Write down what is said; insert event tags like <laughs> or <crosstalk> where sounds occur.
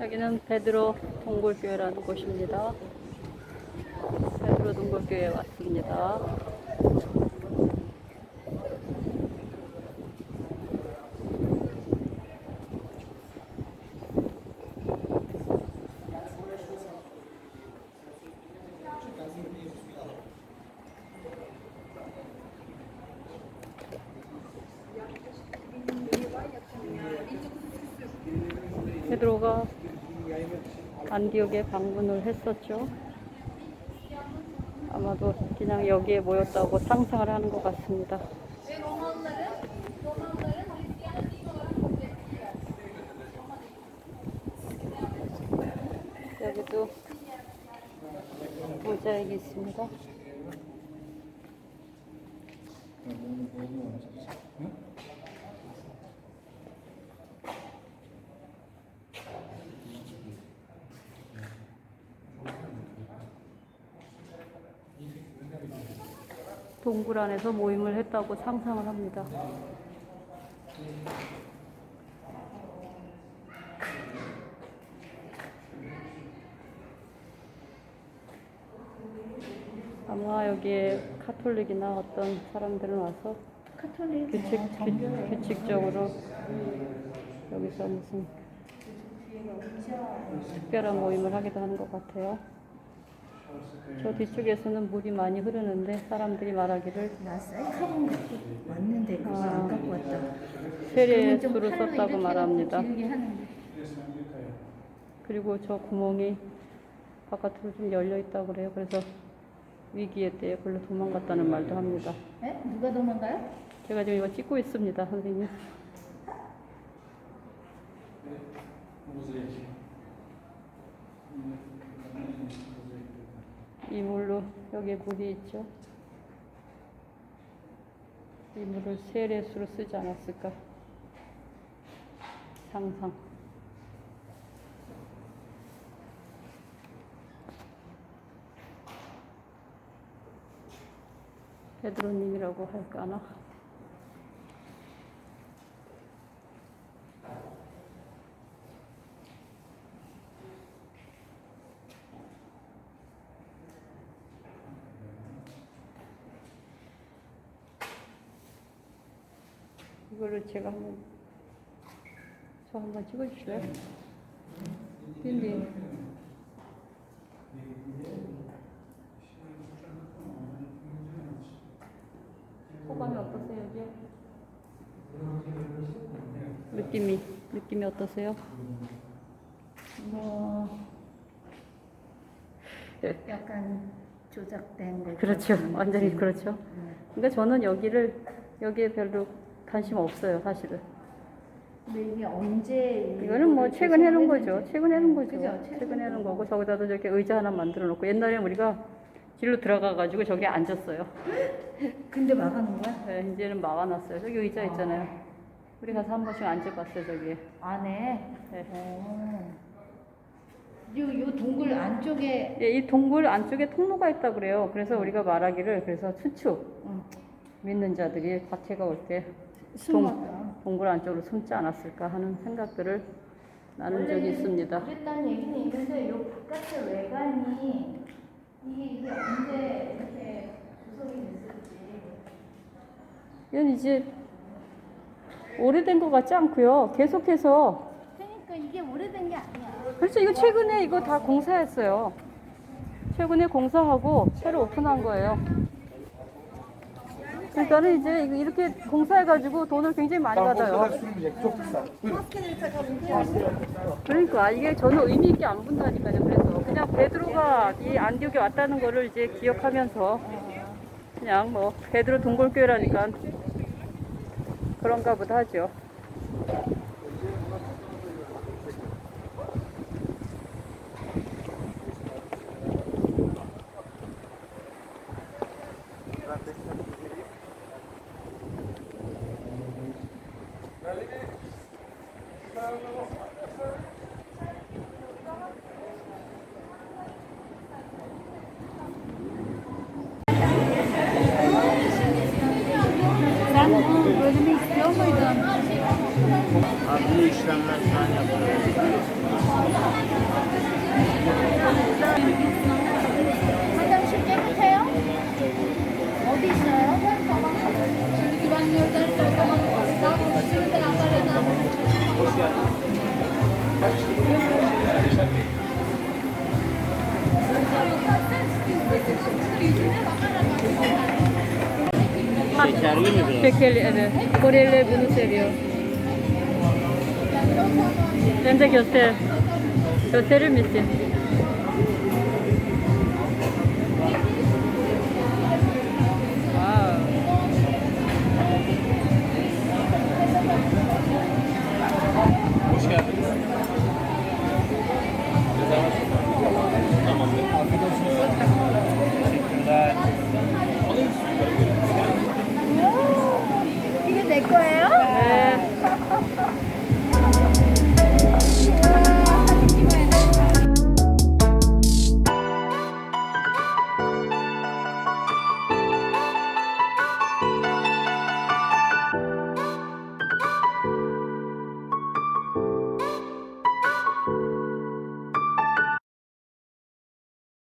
여기는 베드로 동굴교회라는 곳입니다. 베드로 동굴교회에 왔습니다. 베드로가 안디옥에 방문을 했었죠. 아마도 그냥 여기에 모였다고 상상을 하는 것 같습니다. 여기도 모자이크 있습니다. 동굴 안에서 모임을 했다고 상상을 합니다. 아마 여기에 카톨릭이나 어떤 사람들은 와서 카톨릭 규칙, 뭐 규, 정교회 규칙 적으로 여기서 무슨 특별한 모임을 하기도 하는 것 같아요. 저 뒤쪽에서는 물이 많이 흐르는데 사람들이 말하기를 나 셀카봉 왔는데 그거 아. 안 갖고 왔다. 세례 그러면 좀 수를 팔로 썼다고 이렇게 말합니다. 길게 하는데. 그리고 저 구멍이 바깥으로 좀 열려 있다고 그래요. 그래서 위기에 때에 걸로 도망갔다는 말도 합니다. 에? 누가 도망가요? 제가 지금 이거 찍고 있습니다, 선생님. 이 물로 여기에 물이 있죠. 이 물을 세례수로 쓰지 않았을까? 상상. 베드로님이라고 할까나? 이거를 제가 한번 저 한번 찍어주실래요? 딘딘 소감이 어떠세요 이게? 느낌이 느낌이 어떠세요? 뭐 약간 조작된 거. 그렇죠 완전히 그렇죠 그러니까 저는 여기를 여기에 별로 관심 없어요 사실은 근데 이게 언제 이거는 뭐 최근 해놓은 거죠. 최근 해놓은 거죠 그죠? 최근 해놓은 거고 저기다도 저렇게 의자 하나 만들어 놓고 옛날에 우리가 길로 들어가 가지고 저기 앉았어요 <laughs> 근데 막아놓은 거야? 네, 이제는 막아놨어요 저기 의자 있잖아요 우리 가서 한 번씩 앉아봤어요 저기에 안에. 네. 어. 요, 요 동굴 안쪽에 예, 이 동굴 안쪽에 통로가 있다고 그래요. 그래서 우리가 말하기를 그래서 추측 응, 믿는 자들이 박해가 올때 숨었다. 동굴 안쪽으로 숨지 않았을까 하는 생각들을 나눈 적이 있습니다. 그랬다는 얘기는 있는데 요 바깥의 외관이 이게, 이게 언제 이렇게 구성이 됐을지 이건 이제 오래된 것 같지 않고요. 계속해서 그러니까 이게 오래된 게 아니야 그렇죠. 이거 최근에 이거 다 공사했어요. 최근에 공사하고 새로 오픈한 거예요. 그러니까는 이제 이거 이렇게 공사해가지고 돈을 굉장히 많이 받아요. 그러니까 이게 저는 의미 있게 안 본다니까요. 그래서 그냥 베드로가 이 안디옥에 왔다는 거를 이제 기억하면서 그냥 뭐 베드로 동굴교회라니까 그런가 보다 하죠. Sen bu bölümü istiyor muydun? Adli işlemler sen yapıyorsun. Madam, should get the tail? All. Şekerli mi biraz? Şekerli evet. Koreliler bunu seviyor. Sen de göster. Gösterir misin?